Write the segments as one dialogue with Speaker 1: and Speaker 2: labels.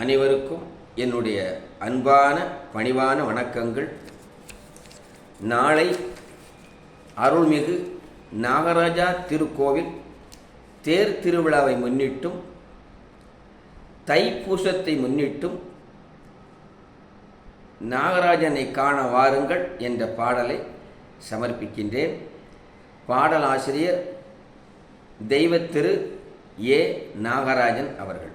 Speaker 1: அனைவருக்கும் என்னுடைய அன்பான பணிவான வணக்கங்கள். நாளை அருள்மிகு நாகராஜா திருக்கோவில் தேர் திருவிழாவை முன்னிட்டும் தைப்பூசத்தை முன்னிட்டும் நாகராஜனை காண வாருங்கள் என்ற பாடலை சமர்ப்பிக்கின்றேன். பாடலாசிரியர் தெய்வத்திரு ஏ நாகராஜன் அவர்கள்.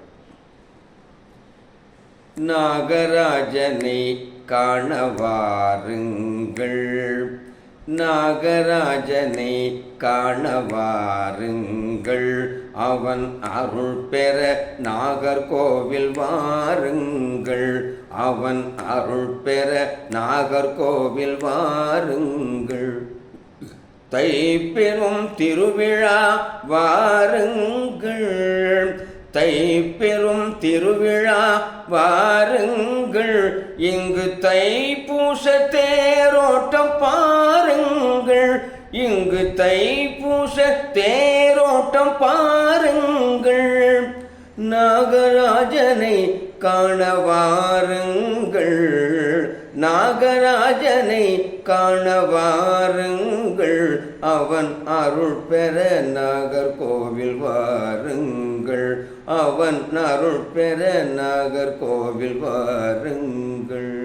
Speaker 1: நாகராஜனை காணவாருங்கள். நாகராஜனை காணவாருங்கள். அவன் அருள் பெற நாகர்கோவில் வாருங்கள். அவன் அருள் பெற நாகர்கோவில் வாருங்கள். தைப்பெரும் திருவிழா வாருங்கள். தைப்பெரும் திருவிழா வாருங்கள். இங்கு தைப்பூச தேரோட்டம் பாருங்கள். இங்கு தைப்பூச தேரோட்டம் பாருங்கள். நாகராஜனை காண வாருங்கள். நாகராஜனை காண வாருங்கள். அவன் அருள் பெற நாகர்கோவில் வாருங்கள். அவன் அருள் பெற நாகர்கோவில் வாருங்கள்.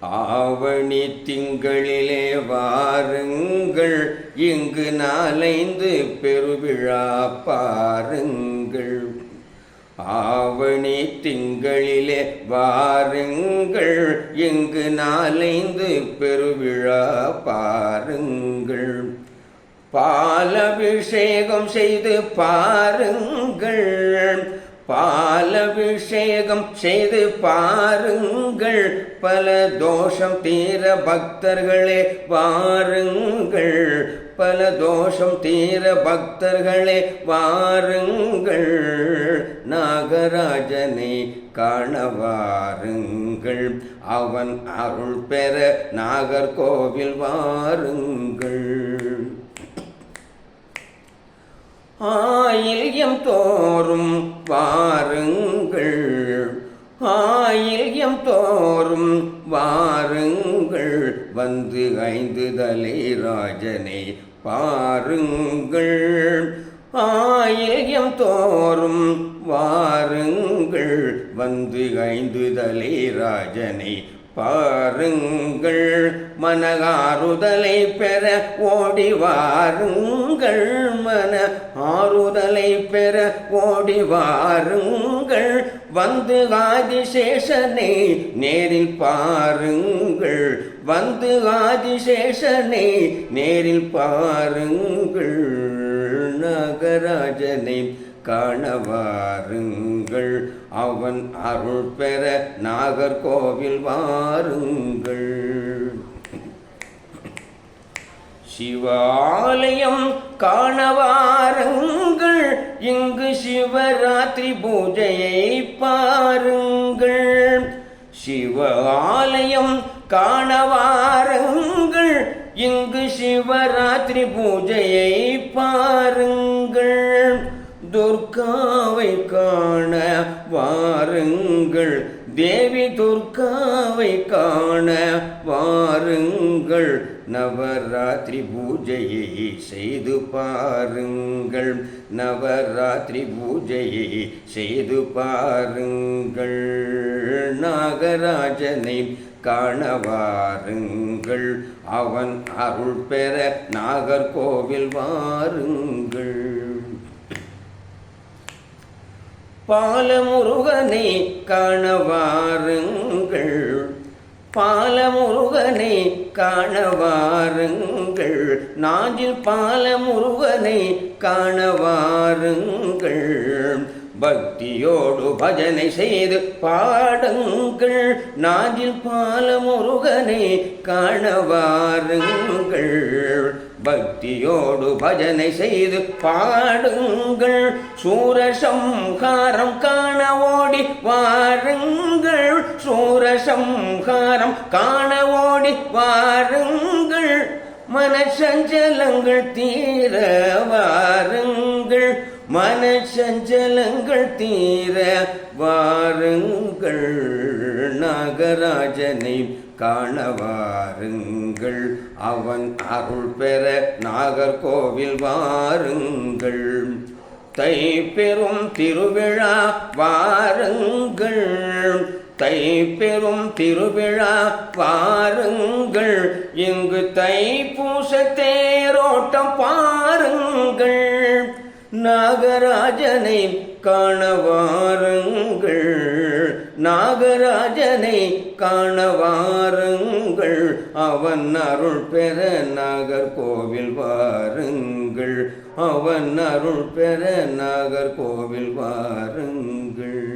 Speaker 1: ஆவணி திங்களிலே வாருங்கள் இங்கு நாலைந்து பெருவிழா பாருங்கள். ஆவணி திங்களிலே வாருங்கள் இங்கு நாலைந்து பெருவிழா பாருங்கள். பாலபிஷேகம் செய்து பாருங்கள். பாலபிஷேகம் செய்து பாருங்கள். பல தோஷம் தீர பக்தர்களே வாருங்கள். பல தோஷம் தீர பக்தர்களே வாருங்கள். நாகராஜனை காணவாருங்கள் அவன் அருள் பெற நாகர்கோவில் வாருங்கள். ஆயில்யம் தோறும் வாருங்கள். ஆயில்யம் தோறும் வாருங்கள். வந்து ஐந்து தலை ராஜனை பாருங்கள். ஆயில்யம் தோறும் வாருங்கள். வந்து ஐந்து தலை ராஜனை பாருங்கள் மனகாறுதலை பெற ஓடி வாருங்கள் மன ஆறுதலை பெற ஓடி வாருங்கள். வந்து ஆதிசேஷனை நேரில் பாருங்கள் வந்து ஆதிசேஷனை நேரில் பாருங்கள். நாகராஜனை காணவாருங்கள். அவன் அருள் பெற நாகர்கோவில் வாருங்கள். சிவாலயம் காணவாருங்கள். இங்கு சிவராத்திரி பூஜையை பாருங்கள். சிவாலயம் காணவாருங்கள். இங்கு சிவராத்திரி பூஜையை பாருங்கள். துர்காவை காண வாருங்கள். தேவி துர்காவை காண வாருங்கள். நவராத்திரி பூஜையை செய்து பாருங்கள். நவராத்திரி பூஜையை செய்து பாருங்கள். நாகராஜனை காண வாருங்கள். அவன் அருள் பெற நாகர்கோவில் வாருங்கள். பாலமுருகனை காணவாருங்கள். பாலமுருகனை காணவாருங்கள். நாஞ்சில் பாலமுருகனை காணவாருங்கள். பக்தியோடு பஜனை செய்து பாடுங்கள். நாஞ்சில் பாலமுருகனை காணவாருங்கள். பக்தியோடு பஜனை செய்து பாடுங்கள். சூரசம்ஹாரம் காண ஓடி வாருங்கள். சூரசம்ஹாரம் காண ஓடி வாருங்கள். மனசஞ்சலங்கள் தீர வாருங்கள். மனசஞ்சலங்கள் தீர வாருங்கள். நாகராஜனை காண வாருங்கள். அவன் அருள் பெற நாகர்கோவில் வாருங்கள். தை பெரும் திருவிழா வாருங்கள். தை பெரும் திருவிழா பாருங்கள் இங்கு தை பூச தேரோட்டம் பாருங்கள். நாகராஜனை காணவாருங்கள். நாகராஜனை காணவாருங்கள். அவன் அருள் பெற நாகர்கோவில் வாருங்கள். அவன் அருள் பெற நாகர்கோவில் வாருங்கள்.